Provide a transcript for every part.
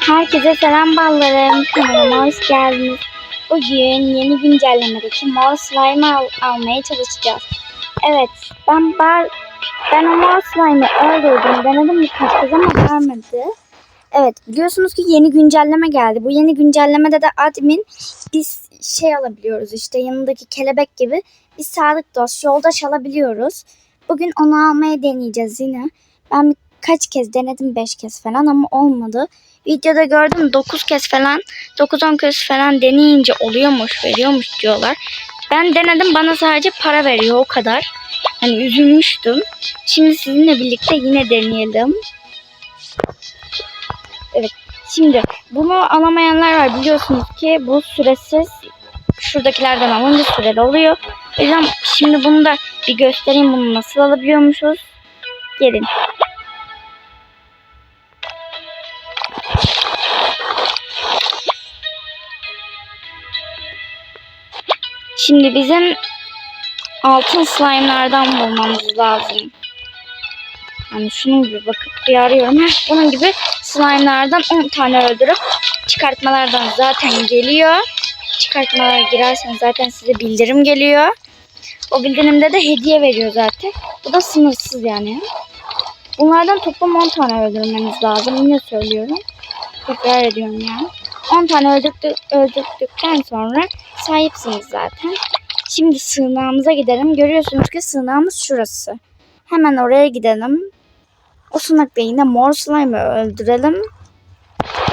Herkese selam ballarım. Kanalıma hoş geldiniz. Bugün yeni güncellemedeki mor slime al- almaya çalışacağız. Evet ben bar ben o mor slime'ı öldürdüm. Denedim birkaç kez ama vermedi. Evet biliyorsunuz ki yeni güncelleme geldi. Bu yeni güncellemede de admin biz şey alabiliyoruz işte yanındaki kelebek gibi bir sağlık dost yoldaş alabiliyoruz. Bugün onu almaya deneyeceğiz yine. Ben birkaç kez denedim 5 kez falan ama olmadı. Videoda gördüm 9 kez falan 9-10 kez falan deneyince oluyormuş veriyormuş diyorlar. Ben denedim bana sadece para veriyor o kadar. Hani üzülmüştüm. Şimdi sizinle birlikte yine deneyelim. Evet. Şimdi bunu alamayanlar var biliyorsunuz ki bu süresiz şuradakilerden alınca süreli oluyor. O yüzden şimdi bunu da bir göstereyim bunu nasıl alabiliyormuşuz. Gelin. Şimdi bizim altın slime'lardan bulmamız lazım. Yani şunun gibi bakıp bir arıyorum. Heh, bunun gibi slime'lardan 10 tane öldürüp çıkartmalardan zaten geliyor. Çıkartmalara girerseniz zaten size bildirim geliyor. O bildirimde de hediye veriyor zaten. Bu da sınırsız yani. Bunlardan toplam 10 tane öldürmeniz lazım. Yine söylüyorum. Tekrar ediyorum yani. 10 tane öldürdük, öldürdükten sonra sahipsiniz zaten. Şimdi sığınağımıza gidelim. Görüyorsunuz ki sığınağımız şurası. Hemen oraya gidelim. O sığınakta yine mor slime'ı öldürelim.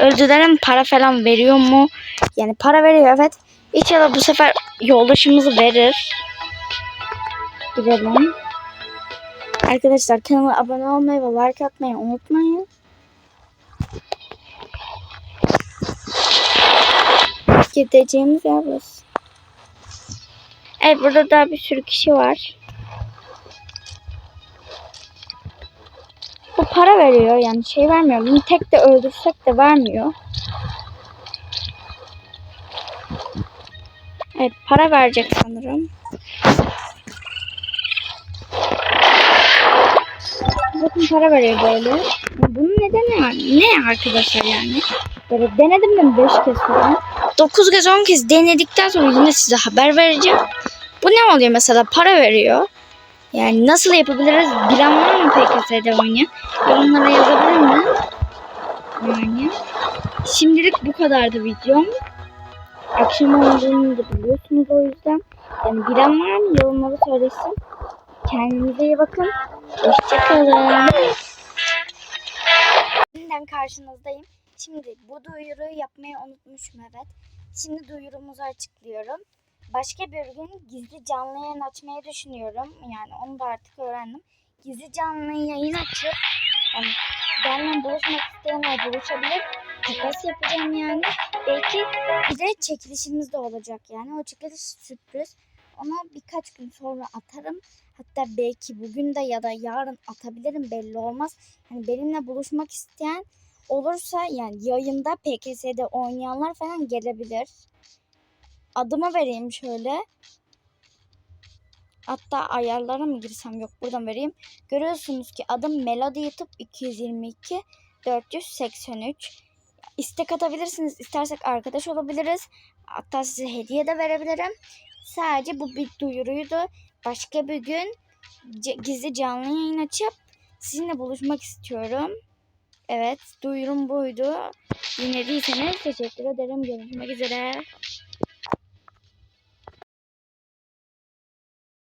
Öldürelim para falan veriyor mu? Yani para veriyor evet. İnşallah bu sefer yoldaşımızı verir. Gidelim. Arkadaşlar kanala abone olmayı ve like atmayı unutmayın. Gideceğimiz yer burası. Evet burada daha bir sürü kişi var. Bu para veriyor yani şey vermiyor. Bunu tek de öldürsek de vermiyor. Evet para verecek sanırım. Bakın para veriyor böyle. Bunun nedeni yani? Ne arkadaşlar yani? Böyle denedim ben 5 kez falan. 9 kez 10 kez denedikten sonra yine size haber vereceğim. Bu ne oluyor mesela? Para veriyor. Yani nasıl yapabiliriz? Bilen var mı PKS'de oynayan? Yorumlara yazabilir mi? Yani. Şimdilik bu kadardı videom. Akşam olduğunu da biliyorsunuz o yüzden. Yani bilen var mı? Yorumlara söylesin. Kendinize iyi bakın. Hoşçakalın. Yeniden karşınızdayım. Şimdi bu duyuruyu yapmayı unutmuşum evet. Şimdi duyurumuzu açıklıyorum. Başka bir gün gizli canlı yayın açmayı düşünüyorum. Yani onu da artık öğrendim. Gizli canlı yayın açıp yani benimle buluşmak isteyenler buluşabilir. Takas yapacağım yani. Belki bir de çekilişimiz de olacak yani. O çekiliş sürpriz. Onu birkaç gün sonra atarım. Hatta belki bugün de ya da yarın atabilirim belli olmaz. Hani benimle buluşmak isteyen olursa yani yayında PKS'de oynayanlar falan gelebilir. Adımı vereyim şöyle. Hatta ayarlara mı girsem yok buradan vereyim. Görüyorsunuz ki adım Melody YouTube 222 483. İstek atabilirsiniz. İstersek arkadaş olabiliriz. Hatta size hediye de verebilirim. Sadece bu bir duyuruydu. Başka bir gün gizli canlı yayın açıp sizinle buluşmak istiyorum. Evet duyurum buydu. Dinlediyseniz teşekkür ederim. Görüşmek üzere.